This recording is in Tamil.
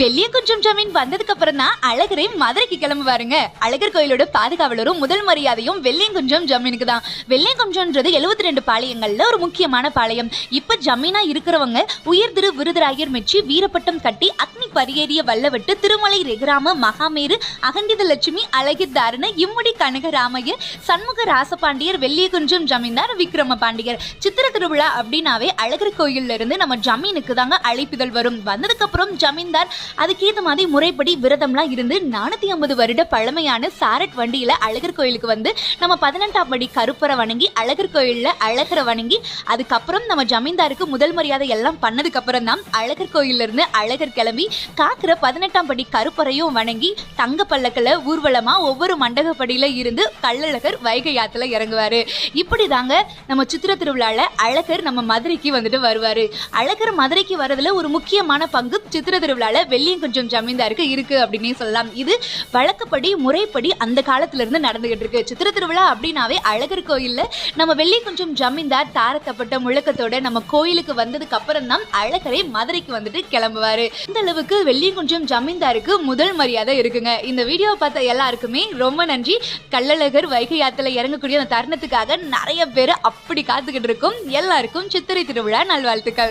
வெள்ளியங்குன்றம் ஜமீன் வந்ததுக்கு அப்புறம் தான் அழகரை மதுரைக்கு கிளம்புவாருங்க. அழகர் கோயிலோட பாதுகாவலரும் முதல் மரியாதையும் வெள்ளியங்குன்றம் ஜமீனுக்கு தான். வெள்ளியங்குன்றம்ன்றது எழுபத்தி ரெண்டு பாளையங்கள்ல ஒரு முக்கியமான பாளையம். இப்ப ஜமீனா இருக்கிறவங்க உயர் திரு விருதுராயர் மெச்சி வீரப்பட்டம் கட்டி அக்னி பரியேறிய வல்லவட்டு திருமலை ரெகுராம மகாமேரு அகண்டித லட்சுமி அழகித்தாருன்னு இம்முடி கனகராமையர் சண்முக ராசபாண்டியர் வெள்ளியகுன்றம் ஜமீன்தார் விக்ரம பாண்டியர். சித்திர திருவிழா அப்படின்னாவே அழகர் கோயில்ல இருந்து நம்ம ஜமீனுக்கு தாங்க அழைப்புதல் வரும். வந்ததுக்கு அப்புறம் ஜமீன்தார் அதுக்கேற்ற மாதிரி முறைப்படி விரதம்லாம் இருந்து நானூத்தி ஐம்பது வருட பழமையான சாரட் வண்டியில அழகர் கோயிலுக்கு வந்து நம்ம பதினெட்டாம் படி கருப்பரை வணங்கி அழகர் கோயில்ல அழகரை வணங்கி அதுக்கப்புறம் நம்ம ஜமீன்தாருக்கு முதல் மரியாதை எல்லாம் பண்ணதுக்கு அப்புறம் தான் அழகர் கோயில்ல இருந்து அழகர் கிளம்பி காக்கிற பதினெட்டாம் படி கருப்பறையும் வணங்கி தங்க பல்லக்கில் ஊர்வலமா ஒவ்வொரு மண்டகப்படியில இருந்து கள்ளழகர் வைகை ஆத்துல இறங்குவாரு. இப்படி தாங்க நம்ம சித்திர திருவிழால அழகர் நம்ம மதுரைக்கு வந்துட்டு வருவாரு. அழகர் மதுரைக்கு வரதுல ஒரு முக்கியமான பங்கு சித்திர திருவிழால கொஞ்சம் ஜமீன்தாருக்கு இருக்கு அப்படின்னே சொல்லலாம். இது வழக்கப்படி முறைப்படி அந்த காலத்துல இருந்து நடந்துகிட்டு இருக்கு. சித்திர திருவிழா அப்படின்னாவே அழகர் கோயில்ல நம்ம வெள்ளி கொஞ்சம் ஜமீன்தார் தாரத்தப்பட்ட முழக்கத்தோட நம்ம கோயிலுக்கு வந்ததுக்கு அப்புறம் தான் அழகரை மதுரைக்கு வந்துட்டு கிளம்புவாரு. இந்த அளவுக்கு வெள்ளியங்குன்றம் ஜமீன்தாருக்கு முதல் மரியாதை இருக்குங்க. இந்த வீடியோ பார்த்த எல்லாருக்குமே ரொம்ப நன்றி. கள்ளழகர் வைகை ஆத்துல இறங்கக்கூடிய அந்த தருணத்துக்காக நிறைய பேர் அப்படி காத்துக்கிட்டு இருக்கும். எல்லாருக்கும் சித்திரை திருவிழா நல்வாழ்த்துக்கள்.